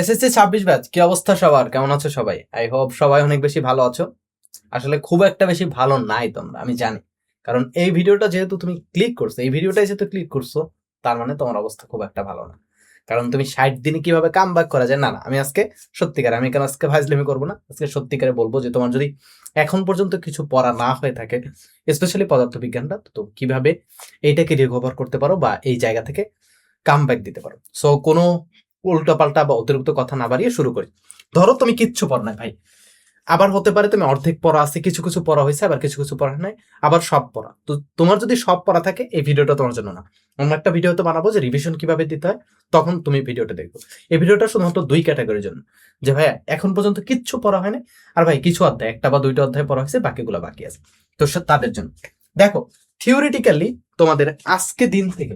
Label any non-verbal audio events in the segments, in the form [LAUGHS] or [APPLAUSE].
SSC ছাব্বিশ batch, কি অবস্থা সবার? কেমন আছো সবাই? আই হোপ সবাই অনেক বেশি ভালো আছো। আসলে খুব একটা বেশি ভালো নাই তোমরা, আমি জানি। কারণ এই ভিডিওটা যেহেতু তুমি ক্লিক করছ, এই ভিডিওটাই যেহেতু ক্লিক করছ, তার মানে তোমার অবস্থা খুব একটা ভালো না। কারণ তুমি ষাট দিনে কীভাবে কাম ব্যাক করা যায়, না না, আমি আজকে সত্যিকার, আমি কেন আজকে ভাইজলেমি করব না? আজকে সত্যিকারে বলব যে তোমার যদি এখন পর্যন্ত কিছু পড়া না হয়ে থাকে স্পেশালি পদার্থবিজ্ঞানটা, তো কীভাবে এইটাকে রিকভার করতে পারো বা এই জায়গা থেকে কাম ব্যাক দিতে পারো? সো কোনো উল্টোপাল্টা বা অতিরিক্ত কথা না বাড়িয়ে শুরু করি। ধরো তুমি কিচ্ছু পড় নাই ভাই। আবার হতে পারে তুমি অর্ধেক পড়া আছে, কিছু কিছু পড়া হয়েছে, আবার কিছু কিছু পড়া নাই, আবার সব পড়া। তো তোমার যদি সব পড়া থাকে, এই ভিডিওটা তোমার জন্য না। অন্য একটা ভিডিও তো বানাবো যে রিভিশন কীভাবে দিতে হয়, তখন তুমি ভিডিওটা দেখব এই ভিডিওটা শুধুমাত্র দুই ক্যাটাগরির জন্য। যে ভাইয়া, এখন পর্যন্ত কিচ্ছু পড়া হয়নি, আর ভাই, কিছু অধ্যায়, একটা বা দুইটা অধ্যায় পড়া হয়েছে, বাকিগুলো বাকি আছে। তো তাদের জন্য। দেখো থিওরিটিক্যালি তোমাদের আজকে দিন থেকে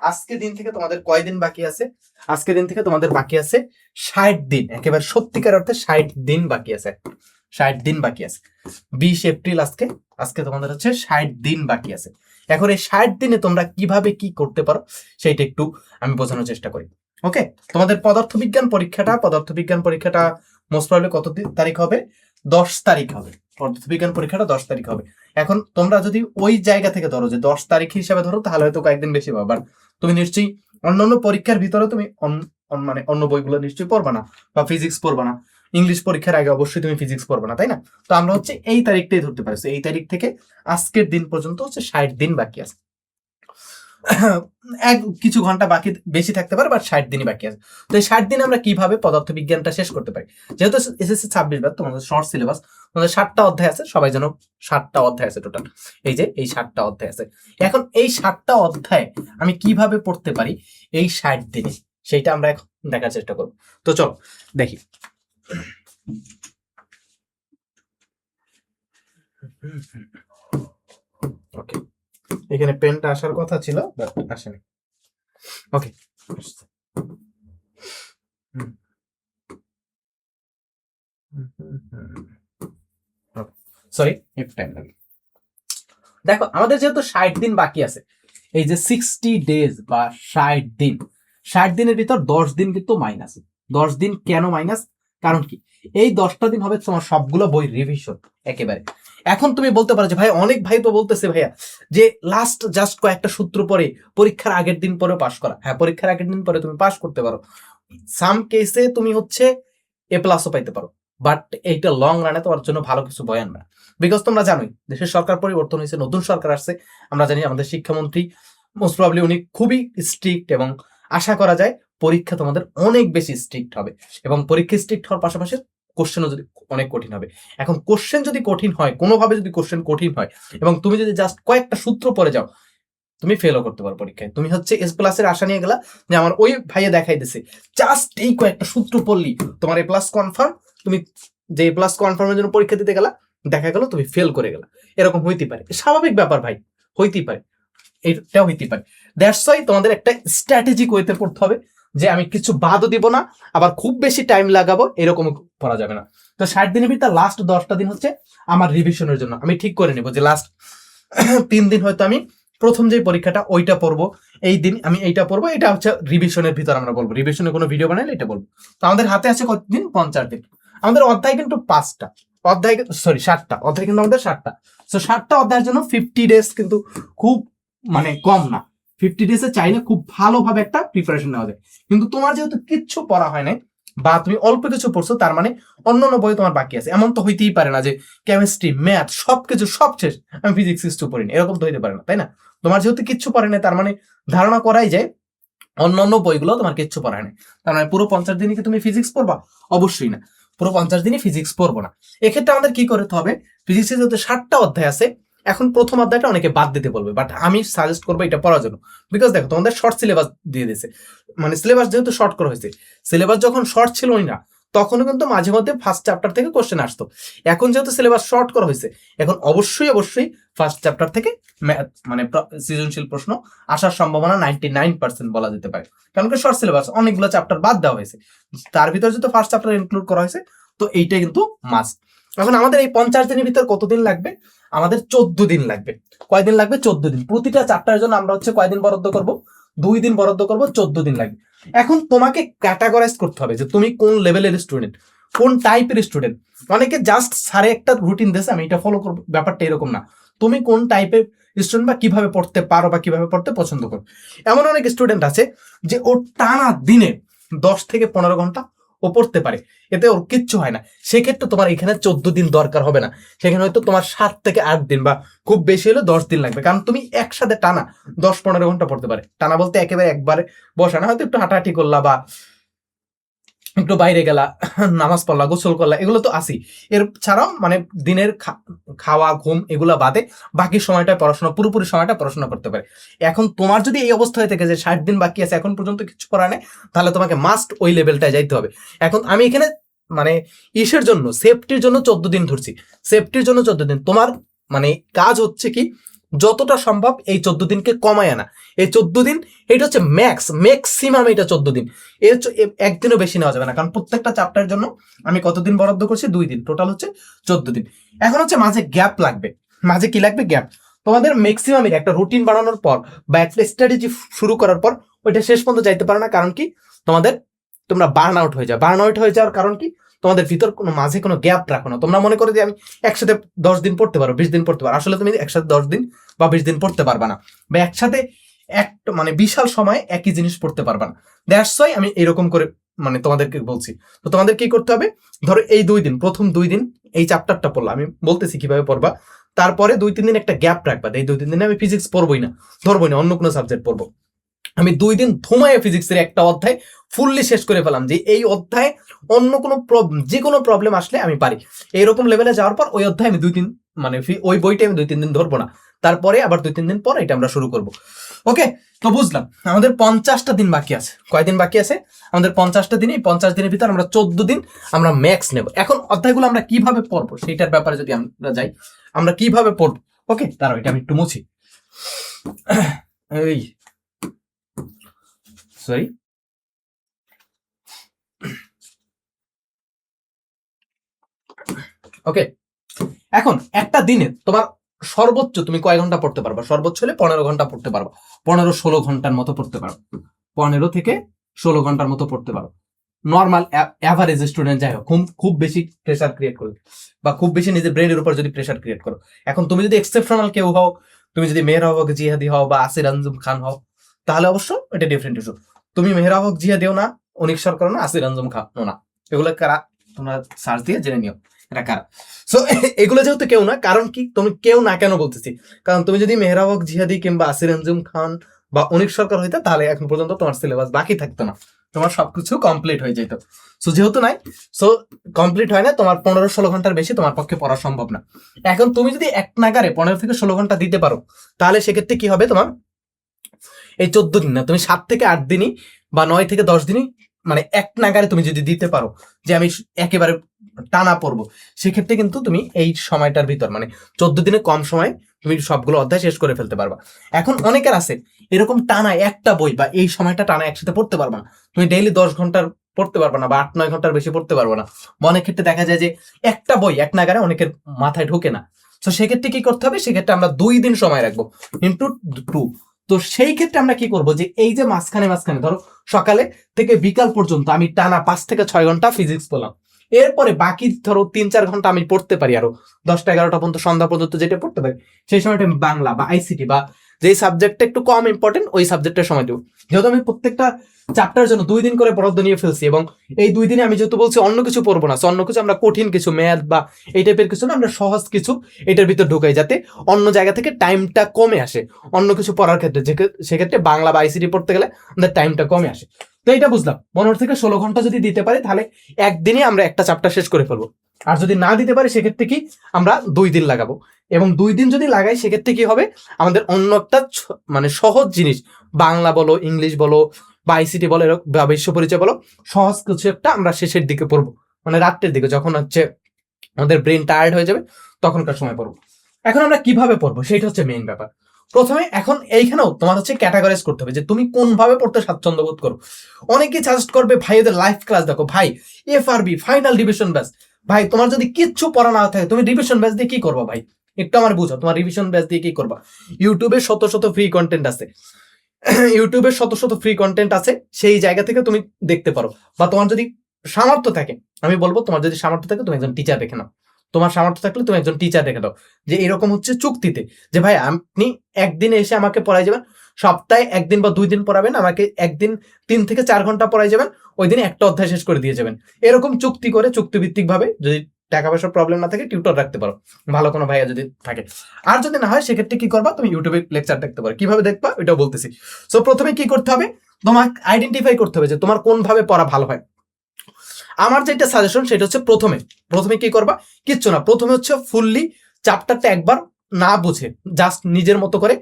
আজকে দিন থেকে তোমাদের কয়দিন বাকি আছে? আজকে দিন থেকে তোমাদের বাকি আছে ষাট দিন। একেবারে সত্যিকার অর্থে ষাট দিন বাকি আছে। ষাট দিন বাকি আছে। বিশ এপ্রিল আজকে আজকে তোমাদের হচ্ছে ষাট দিন বাকি আছে। এখন এই ষাট দিনে তোমরা কীভাবে কি করতে পারো, সেইটা একটু আমি বোঝানোর চেষ্টা করি। ওকে তোমাদের পদার্থবিজ্ঞান পরীক্ষাটা পদার্থবিজ্ঞান পরীক্ষাটা মোস্ট প্রবলি কত তারিখ হবে? দশ তারিখ হবে। পদার্থবিজ্ঞান পরীক্ষাটা দশ তারিখ হবে। এখন তোমরা যদি ওই জায়গা থেকে ধরো যে দশ তারিখ হিসাবে ধরো, তাহলে হয়তো কয়েকদিন বেশি পাবে। বাট তুমি নিশ্চয়ই অন্যান্য পরীক্ষার ভিতরে তুমি মানে অন্য বইগুলো নিশ্চয়ই পড়বা না বা ফিজিক্স পড়বা না। ইংলিশ পরীক্ষার আগে অবশ্যই তুমি ফিজিক্স পড়বে না, তাই না? তো আমরা হচ্ছে এই তারিখটাই ধরতে পারি। এই তারিখ থেকে আজকের দিন পর্যন্ত হচ্ছে ষাট দিন বাকি আছে। এক কিছু ঘণ্টা বাকি বেশি থাকতে পারে বাট ষাট দিনই বাকি আছে। তো এই ষাট দিন আমরা কীভাবে পদার্থবিজ্ঞানটা শেষ করতে পারি? যেহেতু এসএসসি ছাব্বিশ বার, তোমাদের শর্ট সিলেবাস তোমাদের ষাটটা অধ্যায় আছে, সবাই যেন ষাটটা অধ্যায় আছে টোটাল এই যে, এই ষাটটা অধ্যায় আছে। এখন এই ষাটটা অধ্যায় আমি কীভাবে পড়তে পারি এই ষাট দিনে? সেইটা আমরা এখন দেখার চেষ্টা করব। তো চলো, দেখি। ওকে এখানে পেনটা আসার কথা ছিল আসেনি। ওকে সরি টাইম লাগে। দেখো, আমাদের যেহেতু ষাট দিন বাকি আছে, এই যে সিক্সটি ডেজ বা ষাট দিন, ষাট দিনের ভিতর দশ দিন কিন্তু মাইনাস দশ দিন কেন মাইনাস কারণ কি? এই দশটা দিন হবে তোমার সবগুলো বই রিভিশন একেবারে। এখন তুমি বলতে পারো যে, ভাই, অনেক ভাই তো বলতেছে, ভাইয়া, যে লাস্ট জাস্ট কয়েকটা সূত্র পরে পরীক্ষার আগের দিন পরে পাশ করা। হ্যাঁ পরীক্ষার আগের দিন পরে তুমি পাশ করতে পারো। সাম কেসে তুমি হচ্ছে এ প্লাসও পাইতে পারো। বাট এইটা লং রানে তোমার জন্য ভালো কিছু বয় আনবে না। বিকজ তোমরা জানোই, দেশের সরকার পরিবর্তন হয়েছে, নতুন সরকার আসছে। আমরা জানি আমাদের শিক্ষামন্ত্রী মোস্ট প্রবলি উনি খুবই স্ট্রিক্ট এবং আশা করা যায় পরীক্ষা তোমাদের অনেক বেশি স্ট্রিক্ট হবে এবং পরীক্ষা স্ট্রিক্ট হওয়ার পাশাপাশি কোশ্চেনও যদি অনেক কঠিন হবে। এখন কোশ্চেন যদি কঠিন হয়, কোনোভাবে যদি কোশ্চেন কঠিন হয় এবং তুমি যদি জাস্ট কয়েকটা সূত্র পরে যাও, তুমি ফেলও করতে পারো পরীক্ষায়। তুমি হচ্ছে এস প্লাসের আশা নিয়ে গেলা যে আমার ওই ভাইয়ে দেখাই দিছে। জাস্ট এই কয়েকটা সূত্র পড়লি, তোমার এ প্লাস কনফার্ম তুমি যে এ প্লাস কনফার্মের জন্য পরীক্ষা দিতে গেলা, দেখা গেল তুমি ফেল করে গেলা। এরকম হইতে পারে। স্বাভাবিক ব্যাপার ভাই, হইতেই পারে। এটাও হইতে পারে। দ্যাটস ওয়াই তোমাদের একটা স্ট্র্যাটেজিক ওয়েতে পড়তে হবে। যে আমি কিছু বাদও দিব না, আবার খুব বেশি টাইম লাগাবো এরকম করা যাবে না। তো ষাট দিনের ভিতরে লাস্ট দশটা দিন হচ্ছে আমার রিভিশনের জন্য। আমি ঠিক করে নিব যে লাস্ট [CLEARS THROAT] তিন দিন হয়তো আমি প্রথম যে পরীক্ষাটা, ওইটা পড়ব, এই দিন আমি এইটা পড়ব, এটা হচ্ছে রিভিশনের ভিতর আমরা বলব। রিভিশনে কোনো ভিডিও বানাইলে এটা বলব। তো আমাদের হাতে আছে কতদিন? পঞ্চাশ দিন। আমাদের অধ্যায় কিন্তু পাঁচটা। অধ্যায় সরি ষাটটা অধ্যায় কিন্তু আমাদের ষাটটা তো ষাটটা অধ্যায়ের জন্য ফিফটি ডেজ কিন্তু খুব মানে কম না। ফিফটি ডেজে চাইলে খুব ভালোভাবে একটা প্রিপারেশন নেওয়া যায়। কিন্তু তোমার যেহেতু কিচ্ছু পড়া হয় নাই বা তুমি অল্প কিছু পড়ছো, তার মানে অন্য অন্য বই তোমার বাকি আছে। এমন তো হইতেই পারে না যে কেমিস্ট্রি ম্যাথ সবকিছু সব শেষ, আমি ফিজিক্স কিছু পড়িনি, এরকম তো হইতে পারে না, তাই না? তোমার যেহেতু কিচ্ছু পড়ে নাই, তার মানে ধারণা করাই যায় অন্য অন্য বইগুলো তোমার কিচ্ছু পড়ায় নাই। তার মানে পুরো পঞ্চাশ দিনই কি তুমি ফিজিক্স পড়বা? অবশ্যই না। পুরো পঞ্চাশ দিনই ফিজিক্স পড়ব না। এক্ষেত্রে আমাদের কি করতে হবে? ফিজিক্সের যেহেতু ষাটটা অধ্যায় আছে এখন প্রথম অধ্যায়টা অনেকে বাদ দিতে বলবে বাট আমি সাজেস্ট করব এটা পড়ার জন্য। বিকজ দেখো, তোমাদের শর্ট সিলেবাস দিয়ে দিয়েছে। মানে সিলেবাস যেহেতু শর্ট করা হয়েছে সিলেবাস যখন শর্ট ছিলই না, তখনও কিন্তু মাঝে মধ্যে ফার্স্ট চ্যাপ্টার থেকে কোশ্চেন আসতো। এখন যেহেতু সিলেবাস শর্ট করা হয়েছে, এখন অবশ্যই অবশ্যই ফার্স্ট চ্যাপ্টার থেকে মানে সৃজনশীল প্রশ্ন আসার সম্ভাবনা নাইনটি নাইন পার্সেন্ট বলা যেতে পারে। কারণ কি শর্ট সিলেবাস অনেকগুলো চ্যাপ্টার বাদ দেওয়া হয়েছে। তার ভিতরে যেহেতু ফার্স্ট চ্যাপ্টার ইনক্লুড করা হয়েছে, তো এইটা কিন্তু মাস্ট এখন আমাদের এই পঞ্চাশ দিনের ভিতর কতদিন লাগবে? আমাদের চোদ্দ দিন লাগবে। কয়দিন লাগবে? চোদ্দ দিন। প্রতিটা চারটার জন্য আমরা হচ্ছে কয়দিন বরাদ্দ করব? দুই দিন বরাদ্দ করব, চোদ্দ দিন লাগবে। এখন তোমাকে ক্যাটাগরাইজ করতে হবে যে তুমি কোন লেভেলের স্টুডেন্ট কোন টাইপের স্টুডেন্ট অনেকে জাস্ট সারে একটা রুটিন দিয়েছে, আমি এটা ফলো করব, ব্যাপারটা এরকম না। তুমি কোন টাইপের স্টুডেন্ট বা কীভাবে পড়তে পারো বা কীভাবে পড়তে পছন্দ করো। এমন অনেক স্টুডেন্ট আছে যে ও টানা দিনে দশ থেকে পনেরো ঘণ্টা ও পড়তে পারে। এতে ওর কিচ্ছু হয় না। সেক্ষেত্রে তোমার এখানে চোদ্দ দিন দরকার হবে না। সেখানে হয়তো তোমার সাত থেকে আট দিন বা খুব বেশি হলে দশ দিন লাগবে। কারণ তুমি একসাথে টানা দশ পনেরো ঘণ্টা পড়তে পারে। টানা বলতে একেবারে একবারে বসা না। হয়তো একটু হাঁটাহাঁটি করলা বা একটু বাইরে গেলা, নামাজ পড়লা, গোসল করলা, এগুলো তো আসি এর ছাড়াও মানে দিনের খাওয়া, ঘুম, এগুলো বাদে বাকি সময়টা পড়াশোনা, পুরোপুরি সময়টা পড়াশোনা করতে পারে। এখন তোমার যদি এই অবস্থা হয়ে থাকে যে ষাট দিন বাকি আছে, এখন পর্যন্ত কিছু করা নেই, তাহলে তোমাকে মাস্ট ওই লেভেলটায় যাইতে হবে। এখন আমি এখানে মানে ইসের জন্য সেফটির জন্য চোদ্দ দিন ধরছি। সেফটির জন্য চোদ্দ দিন। তোমার মানে কাজ হচ্ছে কি যতটা সম্ভব এই চোদ্দ দিনকে কমায় আনা। এই চোদ্দ দিন, এটা হচ্ছে ম্যাক্স ম্যাক্সিমাম এটা চোদ্দ দিন। এর একদিনও বেশি নেওয়া যাবে না, কারণ প্রত্যেকটা চ্যাপ্টারের জন্য আমি কতদিন বরাদ্দ করছি? দুই দিন। টোটাল হচ্ছে চোদ্দ দিন। এখন হচ্ছে মাঝে গ্যাপ লাগবে। মাঝে কি লাগবে? গ্যাপ তোমাদের ম্যাক্সিমামের একটা রুটিন বানানোর পর বা একটা স্ট্র্যাটেজি শুরু করার পর, ওইটা শেষ পর্যন্ত যাইতে পারে না। কারণ কি? তোমাদের তোমরা বার্ন আউট হয়ে যাও। বার্ন আউট হয়ে যাওয়ার কারণ কি? তোমাদের ভিতর কোনো মাঝে কোনো গ্যাপ রাখো না। তোমরা মনে করো যে আমি একসাথে দশ দিন পড়তে পারো বিশ দিন পড়তে পারো আসলে তুমি একসাথে দশ দিন বা বিশ দিন পড়তে পারবা না। বা একসাথে এক মানে বিশাল সময় একই জিনিস পড়তে পারবা না। দ্যাটস ওয়াই আমি এরকম করে মানে তোমাদেরকে বলছি। তো তোমাদের কি করতে হবে? ধরো এই দুই দিন, প্রথম দুই দিন এই চ্যাপ্টারটা পড়লা। আমি বলতেছি কীভাবে পড়বা। তারপরে দুই, তিন দিন একটা গ্যাপ রাখবা এই দুই, তিন দিনে আমি ফিজিক্স পড়বোই না, ধরবোই না, অন্য কোনো সাবজেক্ট পড়ব। আমি দুই দিন ধুমায় ফিজিক্সের একটা অধ্যায় ফুললি শেষ করে ফেলাম যে এই অধ্যায় অন্য কোনো যে কোনো প্রবলেম আসলে আমি পারি। এইরকম লেভেলে যাওয়ার পর ওই অধ্যায় আমি দুই তিন মানে ওই বইটা আমি দুই তিন দিন ধরবো না। তারপরে আবার দুই তিন দিন পর এটা আমরা শুরু করব। ওকে, তো বুঝলাম। আমাদের পঞ্চাশটা দিন বাকি আছে। কয়দিন বাকি আছে? আমাদের পঞ্চাশটা দিনে পঞ্চাশ দিনের ভিতর আমরা চোদ্দ দিন আমরা ম্যাক্স নেব। এখন অধ্যায়গুলো আমরা কীভাবে পড়ব সেইটার ব্যাপারে যদি আমরা যাই, আমরা কীভাবে পড়ব? ওকে, দাঁড়াও, এটা আমি একটু মুছি। এই সরি ওকে এখন একটা দিনে তোমার সর্বোচ্চ তুমি কয় ঘণ্টা পড়তে পারবা? সর্বোচ্চ হলে পনেরো ঘণ্টা পড়তে পারবা। পনেরো ষোলো ঘণ্টার মতো পড়তে পারো পনেরো থেকে ষোলো ঘণ্টার মতো পড়তে পারো নর্মাল অ্যাভারেজ স্টুডেন্ট যাই হোক, খুব খুব বেশি প্রেশার ক্রিয়েট করবে বা খুব বেশি নিজের ব্রেনের উপর যদি প্রেশার ক্রিয়েট করো। এখন তুমি যদি এক্সেপশনাল কেউ হও, তুমি যদি মেহরা হক জিহাদি হও বা আসির আঞ্জুম খান হও, তাহলে অবশ্য এটা ডিফারেন্ট ইস্যু তুমি মেহরা হক জিহাদিও না, অনিক সরকার না, আসির আঞ্জুম খানও না। এগুলো কারা? তোমরা সার্চ দিয়ে জেনে নিও, এটা কারা? সো [LAUGHS] এগুলো যেহেতু কেউ না, কারণ কি? তুমি কেউ না কেন বলতেছি? কারণ তুমি যদি মেহরা হক জিহাদি কিংবা আসির আঞ্জুম খান বা অনিক সরকার হইতে, তাহলে এখন পর্যন্ত তোমার সিলেবাস বাকি থাকতো না। তোমার সবকিছু কমপ্লিট হয়ে যেত সো যেহেতু নাই সো কমপ্লিট হয় না, তোমার পনেরো ষোলো ঘণ্টার বেশি তোমার পক্ষে পড়া সম্ভব না। এখন তুমি যদি এক নাগারে পনেরো থেকে ষোলো ঘণ্টা দিতে পারো, তাহলে সেক্ষেত্রে কি হবে তোমার? এই চোদ্দ দিন না, তুমি সাত থেকে আট দিনই বা নয় থেকে দশ দিনই মানে এক নাগারে তুমি যদি দিতে পারো যে আমি একেবারে টানা পড়ব, সেক্ষেত্রে কিন্তু তুমি এই সময়টার ভিতর মানে চোদ্দ দিনে কম সময় তুমি সবগুলো অধ্যায় শেষ করে ফেলতে পারবা। এখন অনেকের আছে, এরকম টানা একটা বই বা এই সময়টা টানা একসাথে পড়তে পারবা না। তুমি ডেইলি দশ ঘণ্টার পড়তে পারবা না বা আট নয় ঘণ্টার বেশি পড়তে পারবা না। অনেক ক্ষেত্রে দেখা যায় যে একটা বই এক নাগারে অনেকের মাথায় ঢোকে না। তো সেক্ষেত্রে কি করতে হবে? সেক্ষেত্রে আমরা দুই দিন সময় রাখব ইন্টু টু তো সেই ক্ষেত্রে আমরা কি করব? যে এই যে মাঝখানে মাঝখানে, ধরো সকালে থেকে বিকাল পর্যন্ত আমি টানা পাঁচ থেকে ছয় ঘণ্টা ফিজিক্স পড়লাম এরপরে বাকি ধরো তিন চার ঘণ্টা আমি পড়তে পারি আরও দশটা, এগারোটা পর্যন্ত, সন্ধ্যা পর্যন্ত যেটা পড়তে পারি, সেই সময়টা আমি বাংলা বা আইসিটি বা যে সাবজেক্টটা একটু কম ইম্পর্টেন্ট ওই সাবজেক্টের সময় দেবো। যেহেতু আমি প্রত্যেকটা চ্যাপ্টার জন্য দুই দিন করে বরাদ্দ নিয়ে ফেলছি এবং এই দুই দিনে আমি যেহেতু বলছি অন্য কিছু পড়ব না অন্য কিছু আমরা কঠিন কিছু ম্যাথ বা এই টাইপের কিছু না, আমরা সহজ কিছু এটার ভিতর ঢুকাই যাতে অন্য জায়গা থেকে টাইমটা কমে আসে। অন্য কিছু পড়ার ক্ষেত্রে সেক্ষেত্রে বাংলা বা আইসিটি পড়তে গেলে আমাদের টাইমটা কমে আসে। তো এটা বুঝলাম। পনেরো থেকে ষোলো ঘণ্টা যদি দিতে পারি, তাহলে একদিনে আমরা একটা চ্যাপ্টার শেষ করে ফেলব। আর যদি না দিতে পারি, সেক্ষেত্রে কি আমরা দুই দিন লাগাবো। এবং দুই দিন যদি লাগাই, সেক্ষেত্রে কি হবে? আমাদের অন্য একটা মানে সহজ জিনিস, বাংলা বলো, ইংলিশ বলো, বা আইসিটি বলো এরকম বা বিশ্ব পরিচয় বলো, সহজ কিছু একটা আমরা শেষের দিকে পড়ব। মানে রাত্রের দিকে, যখন হচ্ছে আমাদের ব্রেন টায়ার্ড হয়ে যাবে, তখনকার সময় পড়ব। এখন আমরা কীভাবে পড়ব? সেটা হচ্ছে মেইন ব্যাপার। প্রথমে এখন এইখানেও তোমার হচ্ছে ক্যাটাগরাইজ করতে হবে যে তুমি কোনভাবে পড়তে স্বাচ্ছন্দ্য বোধ করো। অনেকেই সাজেস্ট করবে ভাই ওদের লাইভ ক্লাস দেখো, ভাই এফ ফাইনাল ডিভিশন ব্যাস ভাই, তোমার যদি কিচ্ছু পড়া না থাকে, তুমি ডিভিশন ব্যাস দিয়ে কি করবা ভাই? একটু আমার বুঝো, তোমার রিভিশন ব্যাস দিয়ে কি করবা? ইউটিউবে শত শত ফ্রি কন্টেন্ট আছে। ইউটিউবে শত শত ফ্রি কন্টেন্ট আছে, সেই জায়গা থেকে তুমি দেখতে পারো। বা তোমার যদি সামর্থ্য থাকে, আমি বলব তোমার যদি সামর্থ্য থাকে, তুমি একজন টিচার দেখে নাও। তোমার সামর্থ্য থাকলে তুমি একজন টিচার দেখে দাও যে এরকম হচ্ছে চুক্তিতে, যে ভাই, আপনি একদিনে এসে আমাকে পড়াই যাবেন, সপ্তাহে একদিন বা দুই দিন পড়াবেন, আমাকে একদিন তিন থেকে চার ঘণ্টা পড়াই যাবেন, ওই দিন একটা অধ্যায় শেষ করে দিয়ে যাবেন। এরকম চুক্তি করে চুক্তিভিত্তিক ভাবে যদি টাকা পয়সার প্রবলেম না থাকে টিউটর রাখতে পারো। ভালো কোনো ভাইয়া যদি থাকে। আর যদি না হয়, সেক্ষেত্রে কি করবা? তুমি ইউটিউবে লেকচার দেখতে পারো। কীভাবে দেখবা? এটাও বলতেছি। সো প্রথমে কি করতে হবে? তোমার আইডেন্টিফাই করতে হবে যে তোমার কোন ভাবে পড়া ভালো হয়। আমার যেটা সাজেশন সেটা হচ্ছে প্রথমে। প্রথমে কি করবা? কিচ্ছু না। প্রথমে হচ্ছে ফুললি চ্যাপ্টারটা একবার না বুঝে জাস্ট নিজের মতো করে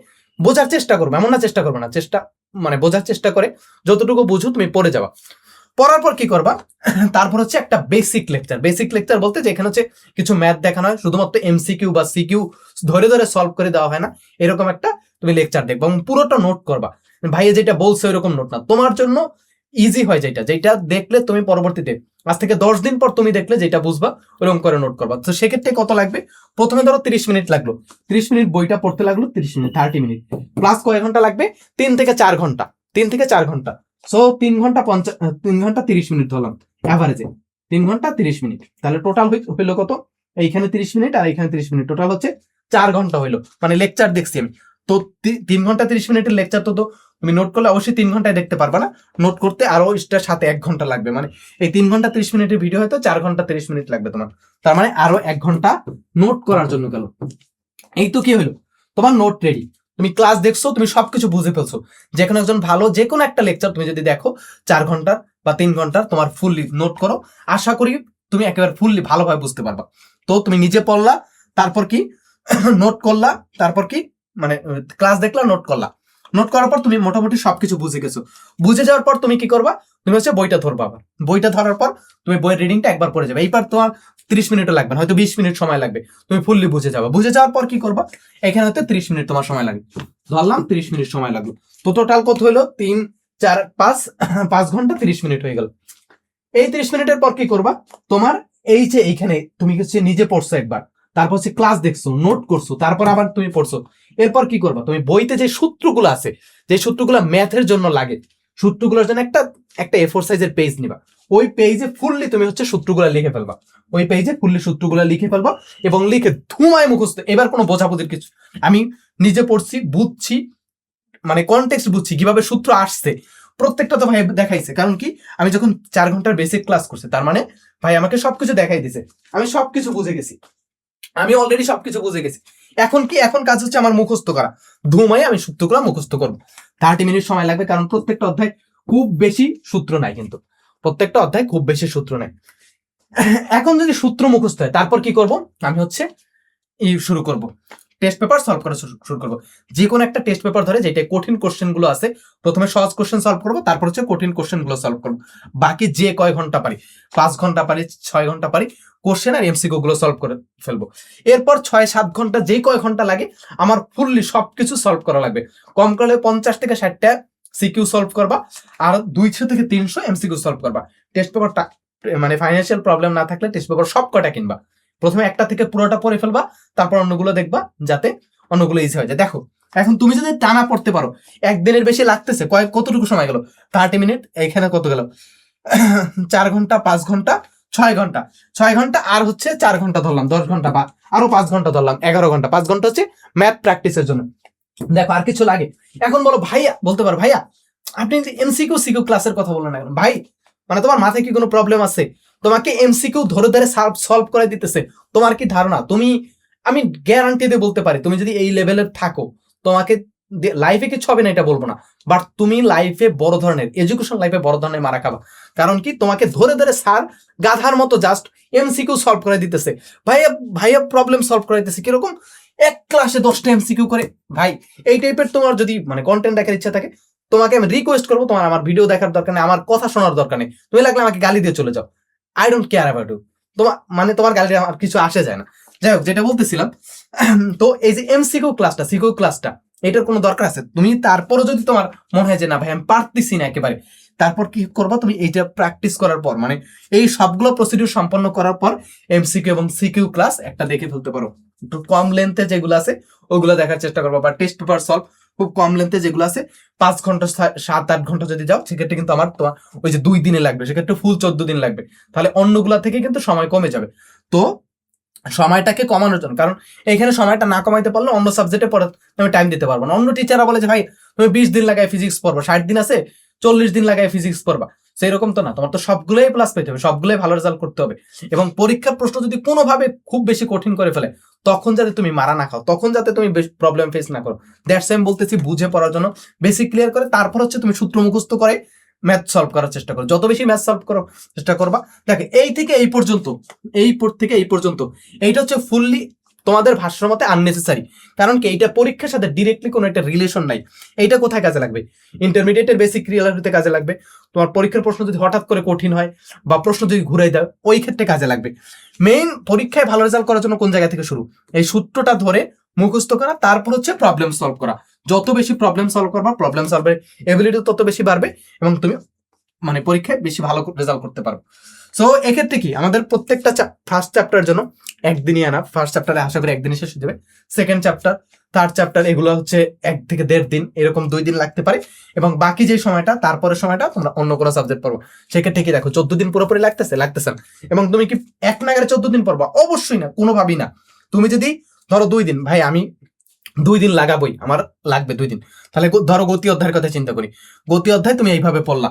বোঝার চেষ্টা করবে। এমন না চেষ্টা করবে না, চেষ্টা মানে বোঝার চেষ্টা করে। যতটুকু বুঝো, তুমি পড়ে যাবা। পড়ার পর কি করবা? তারপর হচ্ছে একটা বেসিক লেকচার বেসিক লেকচার বলতে যেখানে হচ্ছে কিছু ম্যাথ দেখানো হয়, শুধুমাত্র এমসিকিউ বা সিকিউ ধরে ধরে সলভ করে দেওয়া হয় না। এরকম একটা তুমি লেকচার দেখবা এবং পুরোটা নোট করবা। ভাইয়া যেটা বলছে ওইরকম নোট না। তোমার জন্য ইজি হয় যেটা। যেটা দেখলে তুমি পরবর্তীতে, আজ থেকে দশ দিন পর তুমি দেখলে যেটা বুঝবা ওরকম করে নোট করবা। তো সেক্ষেত্রে কত লাগবে? প্রথমে ধরো তিরিশ মিনিট লাগল। তিরিশ মিনিট বইটা পড়তে লাগল, তিরিশ মিনিট থার্টি মিনিট। প্লাস কয় ঘণ্টা লাগবে? তিন থেকে চার ঘণ্টা। তিন থেকে চার ঘণ্টা। সো তিন ঘণ্টা পঞ্চাশ তিন ঘণ্টা তিরিশ মিনিট ধরলাম অ্যাভারেজে তিন ঘণ্টা তিরিশ মিনিট। তাহলে টোটাল হইল কত? এইখানে তিরিশ মিনিট আর এইখানে তিরিশ মিনিট। টোটাল হচ্ছে চার ঘণ্টা হইল। মানে লেকচার দেখছি আমি। তো তিন ঘণ্টা তিরিশ মিনিটের লেকচার তো তুমি নোট করলে অবশ্যই তিন ঘন্টায় দেখতে পারবা না। নোট করতে আরও এক্সট্রা সাথে এক ঘণ্টা লাগবে। মানে এই তিন ঘণ্টা তিরিশ মিনিটের ভিডিও হয়তো চার ঘণ্টা তিরিশ মিনিট লাগবে তোমার। তার মানে আরও এক ঘণ্টা নোট করার জন্য গেল। এই তো কি হলো তোমার নোট রেডি তুমি ক্লাস দেখছ, তুমি সবকিছু বুঝে ফেলছো। যে কোনো একজন ভালো যে কোনো একটা লেকচার তুমি যদি দেখো, চার ঘণ্টার বা তিন ঘণ্টার তোমার ফুললি নোট করো, আশা করি তুমি একেবারে ফুললি ভালোভাবে বুঝতে পারবা। তো তুমি নিজে পড়লা, তারপর কি [COUGHS] নোট করলা, তারপর কি মানে ক্লাস দেখলা নোট করলা। নোট করার পর তুমি মোটামুটি সবকিছু বুঝে গেছো। বুঝে যাওয়ার পর তুমি কি করবা, তুমি হচ্ছে বইটা ধরবা আবার। বইটা ধরার পর তুমি বইয়ের রিডিংটা একবার পড়ে যাবে। এইবার তোমার তিরিশ মিনিটও লাগবে না, হয়তো বিশ মিনিট সময় লাগবে। তুমি ফুললি বুঝে যাবে। বুঝে যাওয়ার পর কি করবা? এখানে হয়তো তিরিশ মিনিট তোমার সময় লাগবে। ধরলাম তিরিশ মিনিট সময় লাগল। তো টোটাল কত হলো? তিন, চার, পাঁচ [CLEARS THROAT] পাঁচ ঘণ্টা তিরিশ মিনিট হয়ে গেল। এই তিরিশ মিনিটের পর কি করবা? তোমার এই যে এইখানে তুমি হচ্ছে নিজে পড়ছো একবার। তারপর হচ্ছে ক্লাস দেখছ নোট করছ, তারপর আবার তুমি পড়ছো। এরপর কি করবা? তুমি বইতে যে সূত্রগুলো আছে, যে সূত্রগুলো ম্যাথের জন্য লাগে, সূত্রগুলোর জন্য একটা একটা এফোর সাইজের পেজ নিবা। ওই পেজে ফুললি তুমি হচ্ছে সূত্রগুলো লিখে ফেলবা। ওই পেজে ফুললি সূত্রগুলো লিখে ফেলবা এবং লিখে ধুমায় মুখস্থ। এবার কোনো বোঝাবুঝির কিছু। আমি নিজে পড়ছি, বুঝছি মানে কনটেক্সট বুঝছি, কীভাবে সূত্র আসছে। প্রত্যেকটা তো ভাই দেখাইছে। কারণ কি? আমি যখন চার ঘণ্টার বেসিক ক্লাস করছি, তার মানে ভাই আমাকে সবকিছু দেখাই দিছে। আমি সবকিছু বুঝে গেছি। আমি অলরেডি সবকিছু বুঝে গেছি। এখন কি? এখন কাজ হচ্ছে আমার মুখস্থ করা। ধুমাই আমি সূত্রগুলো মুখস্থ করব। থার্টি মিনিট সময় লাগবে, কারণ প্রত্যেকটা অধ্যায় খুব বেশি সূত্র নাই কিন্তু। প্রত্যেকটা অধ্যায় খুব বেশি সূত্র নাই। এখন যদি সূত্র মুখস্থ হয়, তারপর কি করব? আমি হচ্ছে শুরু করব। টেস্ট পেপার সলভ করা শুরু করব। যে কোনো একটা টেস্ট পেপার ধরে যেটা কঠিন কোশ্চেনগুলো আছে, প্রথমে সহজ কোশ্চেন সলভ করব, তারপর হচ্ছে কঠিন কোশ্চেনগুলো সলভ করব। বাকি যে কয় ঘণ্টা পারি, পাঁচ ঘণ্টা পারি, ছয় ঘণ্টা পারি কোশ্চেন আর এমসিকিউ গুলো সলভ করে ফেলব। এরপর ছয়, সাত ঘণ্টা যে কয় ঘণ্টা লাগে, আমার ফুললি সবকিছু সলভ করা লাগবে। কম করলে পঞ্চাশ থেকে ষাটটা সিকিউ সলভ করবা আর দুইশো থেকে তিনশো এমসিকিউ সলভ করবা। টেস্ট পেপারটা মানে ফাইন্যান্সিয়াল প্রবলেম না থাকলে টেস্ট পেপার সব কটা কিনবা। প্রথমে একটা থেকে পুরোটা পড়ে ফেলবা, তারপর অন্যগুলো দেখবা, যাতে অন্যগুলো ইজি হয়ে যায়। দেখো, এখন তুমি যদি টানা পড়তে পারো একদিনের বেশি লাগতেছে, কয়েক, কতটুকু সময় গেল? থার্টি মিনিট এইখানে কত গেল? [COUGHS] চার ঘণ্টা, পাঁচ ঘণ্টা, ছয় ঘণ্টা। ছয় ঘণ্টা আর হচ্ছে চার ঘণ্টা ধরলাম, দশ ঘণ্টা বা আরও পাঁচ ঘণ্টা ধরলাম, এগারো ঘণ্টা। পাঁচ ঘণ্টা হচ্ছে ম্যাথ প্র্যাকটিসের জন্য। দেখো আর কিছু লাগে। এখন বলো, ভাইয়া, বলতে পারো, ভাইয়া, আপনি এমসিকিউ সিকিউ ক্লাসের কথা বললেন না ভাই মানে তোমার মাথায় কি কোনো প্রবলেম আছে? তোমাকে এমসিকিউ ধরে ধরে সলভ করে দিতেছে। তোমার কি ধারণা? তুমি, আমি গ্যারান্টি দিয়ে বলতে পারি, তুমি যদি এই লেভেলের থাকো, তোমাকে লাইফে কিছু হবে না, এটা বলব না। বাট তুমি লাইফে বড় ধরনের এডুকেশন লাইফে বড় ধরনের মারা খাবা। কারণ কি? তোমাকে ধরে ধরে স্যার গাধার মতো জাস্ট এমসিকিউ সলভ করে দিতেছে। ভাইয়া ভাইয়া প্রবলেম সলভ করে দিতেছে। কীরকম? এক ক্লাসে দশটা এমসিকিউ করে। ভাই, এই টাইপের তোমার যদি মানে কন্টেন্ট দেখার ইচ্ছা থাকে, তোমাকে আমি রিকোয়েস্ট করব, তোমার আমার ভিডিও দেখার দরকার নেই, আমার কথা শোনার দরকার নেই। তুমি লাগলে আমাকে গালি দিয়ে চলে যাও। I don't care about you তোমার মানে তোমার গালি আমার কিছু আসে যায় না। যাই হোক, যেটা বলতেছিলাম, [CLEARS THROAT] তো এই যে এমসিকিউ ক্লাসটা সিকিউ ক্লাসটা এটার কোনো দরকার আছে? তুমি তারপরে যদি তোমার মনে হয় যে না ভাই, আমি পারতেছি না একেবারে, তারপর কি করবা? তুমি এইটা প্র্যাকটিস করার পর মানে এই সবগুলো প্রসিডিউর সম্পন্ন করার পর এমসিকিউ এবং সিকিউ ক্লাস একটা দেখে ফেলতে পারো। একটু কম লেন্থে যেগুলো আছে, ওগুলো দেখার চেষ্টা করবা, বা টেস্ট পেপার সলভ খুব কম লেন্থে যেগুলো আছে, পাঁচ ঘণ্টা সাত, আট ঘণ্টা যদি যাও, সেক্ষেত্রে কিন্তু আমার তোমার ওই যে দুই দিনে লাগবে, সেক্ষেত্রে ফুল চোদ্দ দিন লাগবে। তাহলে অন্যগুলা থেকে কিন্তু সময় কমে যাবে। তো সময়টাকে কমানোর জন্য, কারণ এখানে সময়টা না কমাইতে পারলে অন্য সাবজেক্টে পড়ে তুমি টাইম দিতে পারব না। অন্য টিচাররা বলে যে, ভাই, তুমি বিশ দিন লাগায় ফিজিক্স পড়বা, ষাট দিন আছে, চল্লিশ দিন লাগায় ফিজিক্স পড়বা। সেই রকম তো না। তোমার তো সবগুলোই প্লাস পেতে হবে, সবগুলোই ভালো রেজাল্ট করতে হবে। এবং পরীক্ষার প্রশ্ন যদি কোনোভাবে খুব বেশি কঠিন করে ফেলে, তখন যাতে তুমি মারা না খাও, তখন যাতে তুমি প্রবলেম ফেস না করো। দ্যাটস আমি বলতেছি বুঝে পড়ার জন্য। বেসিক ক্লিয়ার করে, তারপর হচ্ছে তুমি সূত্র মুখস্থ করে ম্যাথ সলভ করার চেষ্টা করো। যত বেশি ম্যাথ সলভ করো, চেষ্টা করবা। দেখে, এই থেকে এই পর্যন্ত, এই পর থেকে এই পর্যন্ত, এইটা হচ্ছে ফুললি তোমাদের ভাষ্য মতে আননেসেসারি কারণ কি, এইটা পরীক্ষার সাথে ডিরেক্টলি কোনো একটা রিলেশন নাই। এইটা কোথায় কাজে লাগবে? ইন্টারমিডিয়েটের বেসিক রিয়ালিটিতে কাজে লাগবে। তোমার পরীক্ষার প্রশ্ন যদি হঠাৎ করে কঠিন হয় বা প্রশ্ন যদি ঘুরাই দাও ওই ক্ষেত্রে কাজে লাগবে। মেইন পরীক্ষায় ভালো রেজাল্ট করার জন্য কোন জায়গা থেকে শুরু? এই সূত্রটা ধরে মুখস্থ করা, তারপর হচ্ছে প্রবলেম সলভ করা। যত বেশি প্রবলেম সলভ করবা প্রবলেম সলভের এবিলিটি তত বেশি বাড়বে এবং তুমি মানে পরীক্ষায় বেশি ভালো রেজাল্ট করতে পারো সো এক্ষেত্রে কি? আমাদের প্রত্যেকটা ফার্স্ট চ্যাপ্টার জন্য একদিনই আনা ফার্স্ট চ্যাপ্টারে আশা করি একদিনই শেষ হয়ে যাবে। সেকেন্ড চ্যাপ্টার থার্ড চ্যাপ্টার এগুলো হচ্ছে এক থেকে দেড় দিন। এরকম দুই দিন লাগতে পারে। এবং বাকি যে সময়টা, তারপরের সময়টা তোমরা অন্য কোনো সাবজেক্ট পড়ব। সেক্ষেত্রে কি দেখো, চোদ্দ দিন পুরোপুরি লাগতেছে? লাগতেছে না। এবং তুমি কি এক নাগারে চোদ্দ দিন পড়বা? অবশ্যই না, কোনোভাবেই না। তুমি যদি, ধরো দুই দিন, ভাই আমি দুই দিন লাগাবই, আমার লাগবে দুই দিন। তাহলে ধরো গতি অধ্যায়ের কথা চিন্তা করি। গতি অধ্যায় তুমি এইভাবে পড়লা।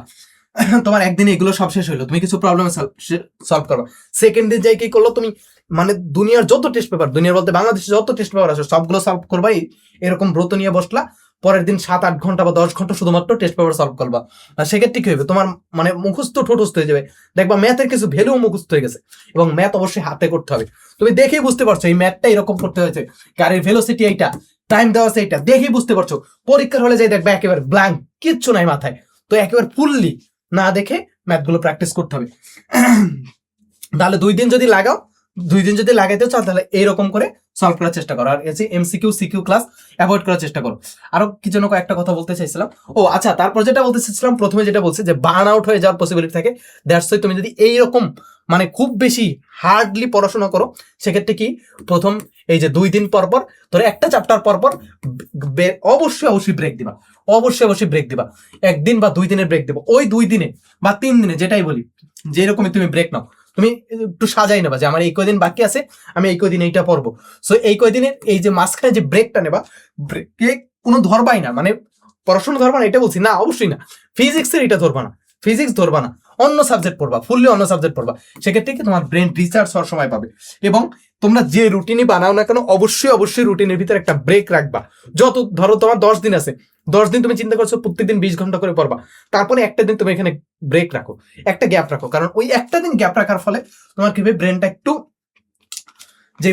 [LAUGHS] তোমার একদিনে এগুলো সব শেষ হইল। তুমি কিছু প্রবলেম সলভ করবা সেকেন্ড দিন যাই কি করল তুমি? মানে দুনিয়ার যত টেস্ট পেপার দুনিয়ার বলতে বাংলাদেশে যত টেস্ট পেপার আছে, সবগুলো সলভ করবা এই- এরকম ব্রত নিয়ে বসলা, পরের দিন সাত, আট ঘণ্টা বা দশ ঘণ্টা শুধুমাত্র টেস্ট পেপার সলভ করবা। সেক্ষেত্রে কি হবে তোমার মানে মুখস্থ ঠোঁটস্থ হয়ে যাবে। দেখবা ম্যাথের কিছু ভ্যালু মুখস্থ হয়ে গেছে, এবং ম্যাথ অবশ্যই হাতে করতে হবে। তুমি দেখেই বুঝতে পারছ, এই ম্যাথটা এরকম করতে হয়েছে। গাড়ির ভেলোসিটি এইটা? টাইম দেওয়া আছে এইটা। দেখেই বুঝতে পারছ। পরীক্ষার হলে যাই দেখবে একেবারে ব্ল্যাঙ্ক কিচ্ছু নাই মাথায়। তো একেবারে ফুললি না দেখে ম্যাথগুলো প্র্যাকটিস করতে হবে। তাহলে দুই দিন যদি লাগাও, দুই দিন যদি লাগাইতে চাও, তাহলে এইরকম করে সলভ করার চেষ্টা করো। আর এসে এমসিকিউ সিকিউ ক্লাস অ্যাভয়েড করার চেষ্টা করো। আরও কি যেন একটা কথা বলতে চাইছিলাম। ও আচ্ছা তারপর যেটা বলতে চাইছিলাম, প্রথমে যেটা বলছে যে বার্ন আউট হয়ে যাওয়ার পসিবিলিটি থাকে। দ্যাটস ওই তুমি যদি এইরকম মানে খুব বেশি হার্ডলি পড়াশোনা করো, সেক্ষেত্রে কি? প্রথম এই যে দুই দিন পর পর, ধরে একটা চ্যাপ্টার পর পর অবশ্যই অবশ্যই ব্রেক দিবা। অবশ্যই অবশ্যই ব্রেক দিবা। একদিন বা দুই দিনের ব্রেক দেবো। ওই দুই দিনে বা তিন দিনে, যেটাই বলি, যেরকমই তুমি ব্রেক নাও, তুমি একটু সাজাই নেবা যে আমার এই কয়দিন বাকি আছে, আমি এই কয়দিন এইটা পড়ব। সো এই কয়দিনের এই যে মাঝখানে যে ব্রেকটা নেবা ব্রেকে কোনো ধরবাই না মানে পড়াশোনা ধরবা না, এটা বলছি। না, অবশ্যই না। ফিজিক্সের এটা ধরবা না। ফিজিক্স ধরবা না। অন্য সাবজেক্ট পড়বা ফুললি অন্য সাবজেক্ট পড়বা। সেক্ষেত্রে কি তোমার ব্রেন রিচার্জ হওয়ার সময় পাবে। এবং তোমরা যে রুটিনই বানাও না কেন, অবশ্যই অবশ্যই রুটিনের ভিতরে একটা ব্রেক রাখবা। যত, ধরো তোমার দশ দিন আছে, দশ দিন তুমি চিন্তা করছ প্রত্যেকদিন বিশ ঘণ্টা করে পড়বা। তারপরে একটা দিন তুমি এখানে ব্রেক রাখো, একটা গ্যাপ রাখো। কারণ ওই একটা দিন গ্যাপ রাখার ফলে তোমার কি ব্রেনটা একটু যে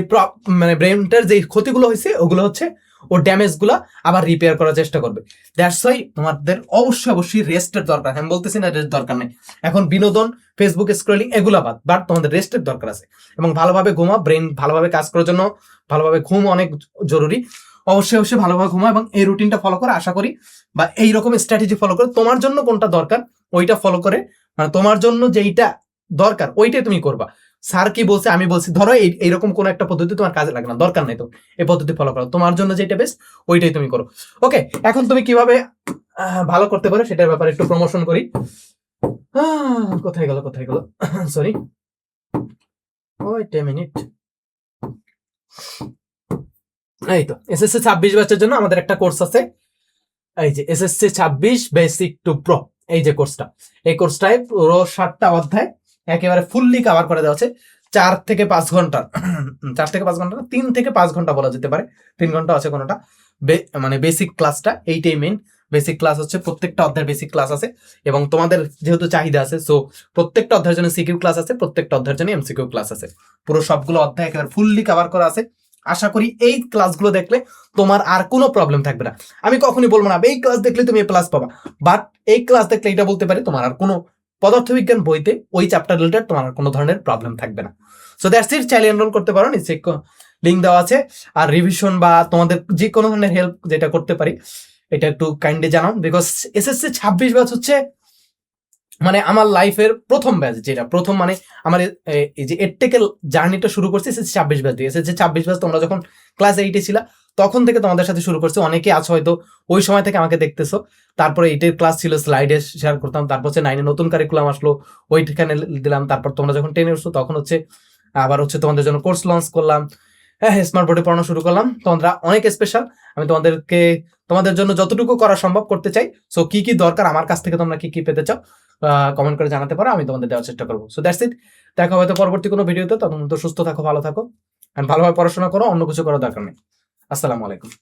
মানে ব্রেনটার যে ক্ষতিগুলো হয়েছে, ওগুলো হচ্ছে ও ড্যামেজগুলা আবার রিপেয়ার করার চেষ্টা করবে। দ্যাটস ওয়াই তোমাদের অবশ্যই অবশ্যই রেস্টের দরকার। আমি বলতেছি না রেস্ট দরকার নেই। এখন বিনোদন ফেসবুক স্ক্রলিং এগুলা বাদ বাট তোমাদের রেস্টের দরকার আছে। এবং ভালোভাবে ঘুমা ব্রেন ভালোভাবে কাজ করার জন্য ভালোভাবে ঘুম অনেক জরুরি। অবশ্যই অবশ্যই ভালোভাবে ঘুমা এবং এই রুটিনটা ফলো করে, আশা করি, বা এই রকম স্ট্র্যাটেজি ফলো করে। তোমার জন্য কোনটা দরকার, ওইটা ফলো করে মানে তোমার জন্য যেইটা দরকার, ওইটাই তুমি করবা। স্যার কি বলছে, আমি বলছি, ধরো এই, এইরকম কোন একটা পদ্ধতি তোমার কাজে লাগে না, দরকার নেই তো, এই পদ্ধতি ফলো করো। তোমার জন্য যেটা বেস্ট ওইটাই তুমি করো। ওকে এখন তুমি কীভাবে ভালো করতে পারো সেটার ব্যাপারে একটু প্রমোশন করি। কোথায় গেল কোথায় গেল? সরি ওয়েট এ মিনিট এই তো এসএসসি ছাব্বিশ ব্যাচের জন্য আমাদের একটা কোর্স আছে। এই যে এসএসসি ছাব্বিশ বেসিক টু প্রো এই যে কোর্সটা এই কোর্সটায় পুরো ষাটটা অধ্যায় একেবারে ফুললি কাভার করে দেওয়া আছে। চার থেকে পাঁচ ঘণ্টা চার থেকে পাঁচ ঘণ্টা তিন থেকে পাঁচ ঘণ্টা বলা যেতে পারে। তিন ঘণ্টা আছে কোনোটা। মানে বেসিক ক্লাসটা এইটাই মেন বেসিক ক্লাস হচ্ছে প্রত্যেকটা অধ্যায়ের বেসিক ক্লাস আছে এবং তোমাদের যেহেতু চাহিদা আছে সো প্রত্যেকটা অধ্যায়ের জন্য সিকিউ ক্লাস আছে, প্রত্যেকটা অধ্যায়ের জন্য এমসিকিউ ক্লাস আছে। পুরো সবগুলো অধ্যায় একেবারে ফুললি কাভার করা আছে। আশা করি এই ক্লাসগুলো দেখলে তোমার আর কোনো প্রবলেম থাকবে না। আমি কখনই বলব না এই ক্লাস দেখলে তুমি প্লাস পাবা। বাট এই ক্লাস দেখলে এটা বলতে পারি তোমার আর কোনো পদার্থবিজ্ঞান বইতে ওই চ্যাপ্টার রিলেটেড তোমার কোনো ধরনের প্রবলেম থাকবে না। সো দ্যাটস ইট চাইলে এনরোল করতে পারো নিচে লিঙ্ক দেওয়া আছে। আর রিভিশন বা তোমাদের যে কোনো ধরনের হেল্প যেটা করতে পারি, এটা একটু কাইন্ডলি জানাও। বিকজ এসএসসি ছাব্বিশ ব্যাচ হচ্ছে মানে আমার লাইফের প্রথম ব্যাচ যেটা, প্রথম মানে আমার এই যে এডটেকের জার্নিটা শুরু করছি এসএসসি ছাব্বিশ ব্যাচ দিয়ে। এসএসসি ছাব্বিশ ব্যাচ তোমরা যখন ক্লাস এইটে ছিলা তখন থেকে তোমাদের সাথে শুরু করছি। অনেকে আছো হয়তো ওই সময় থেকে আমাকে দেখতেছো। তারপরে এইটের ক্লাস ছিল স্লাইডে শেয়ার করতাম। তারপর হচ্ছে নাইনে নতুন কারিকুলাম আসলো, ওইখানে দিলাম। তারপর তোমরা যখন টেনে উঠছো, তখন হচ্ছে আবার হচ্ছে তোমাদের জন্য কোর্স লঞ্চ করলাম। হ্যাঁ স্মার্ট বোর্ডে পড়ানো শুরু করলাম। তোমরা অনেক স্পেশাল আমি তোমাদেরকে, তোমাদের জন্য যতটুকু করা সম্ভব করতে চাই। সো কি কি দরকার? আমার কাছ থেকে তোমরা কি কি পেতে চাও? কমেন্ট করে জানাতে পারো। আমি তোমাদের দেওয়ার চেষ্টা করব। সো দ্যাটস ইট দেখা হয়তো পরবর্তী কোনো ভিডিওতে তখন তো সুস্থ থাকো, ভালো থাকো। আর ভালোভাবে পড়াশোনা করো, অন্য কিছু করার দরকার নেই। আসসালামু আলাইকুম।